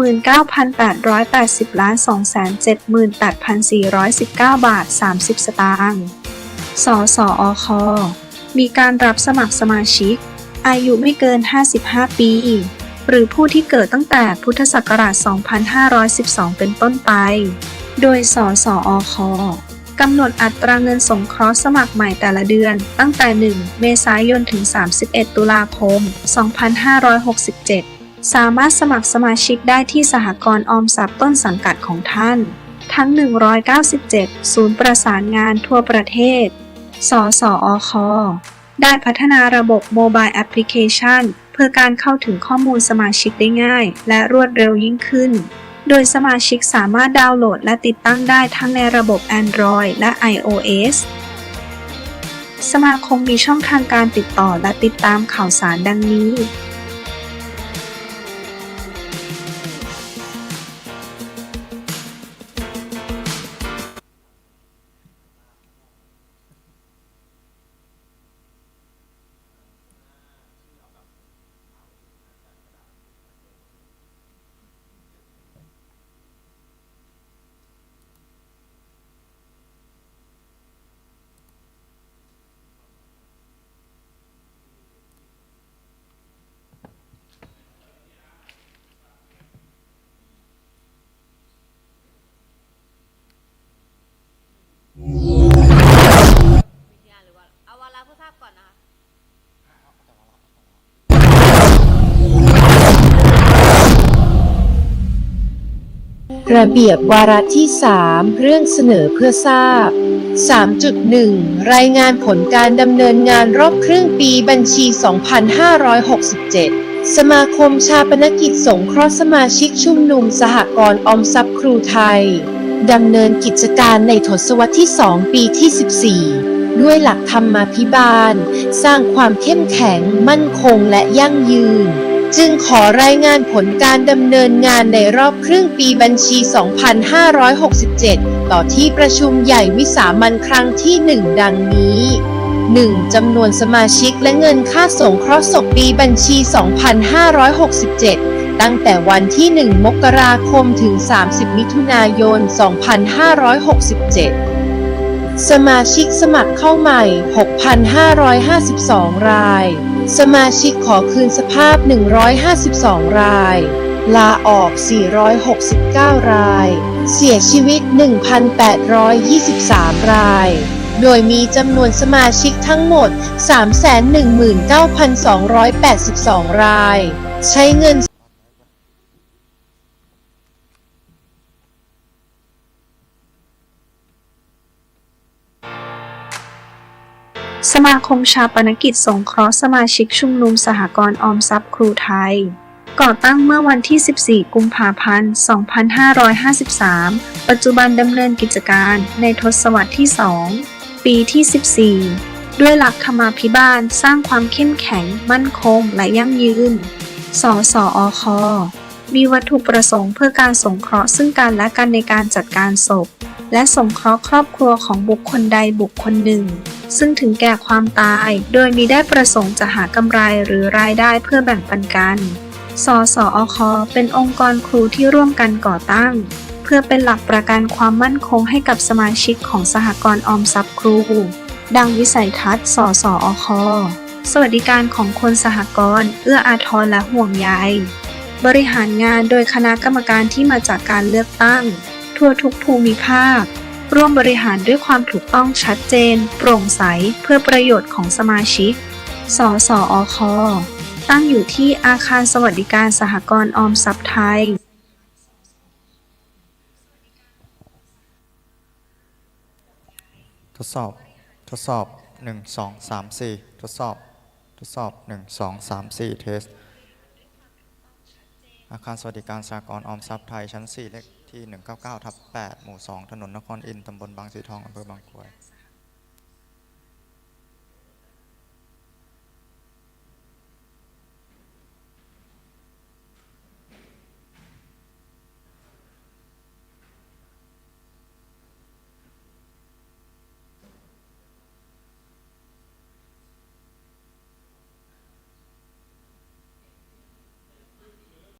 19,880ล้าน278,419 บาท 30 สตางค์สสอค มีการรับสมัครสมาชิก อายุไม่เกิน 55 ปี หรือผู้ที่เกิดตั้งแต่พุทธศักราช 2512 เป็นต้นไป โดยสสอคกำหนดอัตราเงินสงเคราะห์สมัครใหม่แต่ละเดือน ตั้งแต่ 1 เมษายน ถึง 31 ตุลาคม 2567 สามารถสมัครสมาชิกได้ที่สหกรณ์ออมทรัพย์ต้นสังกัดของท่าน ทั้ง 197 ศูนย์ประสานงานทั่วประเทศ สสอค ได้พัฒนาระบบโมบายแอปพลิเคชัน เพื่อการเข้าถึงข้อมูลสมาชิกได้ง่าย และรวดเร็วยิ่งขึ้น โดยสมาชิกสามารถดาวน์โหลดและติดตั้งได้ทั้งในระบบ Android และ iOS สมาคมมีช่องทางการติดต่อและติดตามข่าวสารดังนี้ ระเบียบวาระที่ 3 เรื่องเสนอเพื่อทราบ 3.1 รายงานผลการดำเนินงานรอบครึ่งปีบัญชี 2567 สมาคมชาปนกิจสงเคราะห์สมาชิกชุมนุมสหกรณ์ออมทรัพย์ครูไทย ดำเนินกิจการในทศวรรษที่ 2 ปีที่ 14 ด้วยหลักธรรมาภิบาล สร้างความเข้มแข็ง มั่นคงและยั่งยืน จึงขอรายงานผลการดำเนินงานในรอบครึ่งปีบัญชี 2567 ต่อที่ประชุมใหญ่วิสามันครั้งที่ 1 ดังนี้ 1. จำนวนสมาชิกและเงินค่าสงเคราะห์ศพปีบัญชี 2567 ตั้งแต่วันที่ 1 มกราคมถึง 30 มิถุนายน 2567 สมาชิกสมัครเข้าใหม่ 6,552 ราย สมาชิกขอคืนสภาพ 152 ราย ลาออก 469 ราย เสียชีวิต 1,823 ราย โดยมีจำนวนสมาชิกทั้งหมด 319,282 ราย ใช้เงิน สมาคมชาปนกิจสงเคราะห์สมาชิกชุมนุมสหกรณ์ออมทรัพย์ครูไทย ก่อตั้งเมื่อวันที่ 14 กุมภาพันธ์ 2553 ปัจจุบันดำเนินกิจการในทศวรรษที่ 2 ปีที่ 14 ด้วยหลักธรรมาภิบาลสร้างความเข้มแข็ง มั่นคง และยั่งยืน สสอค มีวัตถุประสงค์เพื่อการสงเคราะห์ซึ่งกันและกันในการจัดการศพ และสงเคราะห์ครอบครัวของบุคคลใดบุคคลหนึ่ง ซึ่งถึงแก่ความตาย โดยมีได้ประสงค์จะหากำไรหรือรายได้เพื่อแบ่งปันกัน สสอค เป็นองค์กรครูที่ร่วมกันก่อตั้ง เพื่อเป็นหลักประกันความมั่นคงให้กับสมาชิกของสหกรณ์ออมทรัพย์ครู ดังวิสัยทัศน์ สสอค สวัสดิการของคนสหกรณ์ เอื้ออาทรและห่วงใย บริหารงานโดยคณะกรรมการที่มาจากการเลือกตั้ง ทั่วทุกภูมิภาค ร่วมบริหารด้วยความถูกต้องชัดเจน โปร่งใส เพื่อประโยชน์ของสมาชิก สสอค ตั้งอยู่ที่อาคารสวัสดิการสหกรณ์ออมทรัพย์ไทยทดสอบ ทดสอบ 1 2 3 4 ทดสอบ ทดสอบ 1 2 3 4 เทส อาคารสวัสดิการสากลออมทรัพย์ไทยชั้น 4 เลขที่ 199ทับ8หมู่ 2 ถนนนครอินทร์ตำบลบางสีทองอำเภอบางกรวย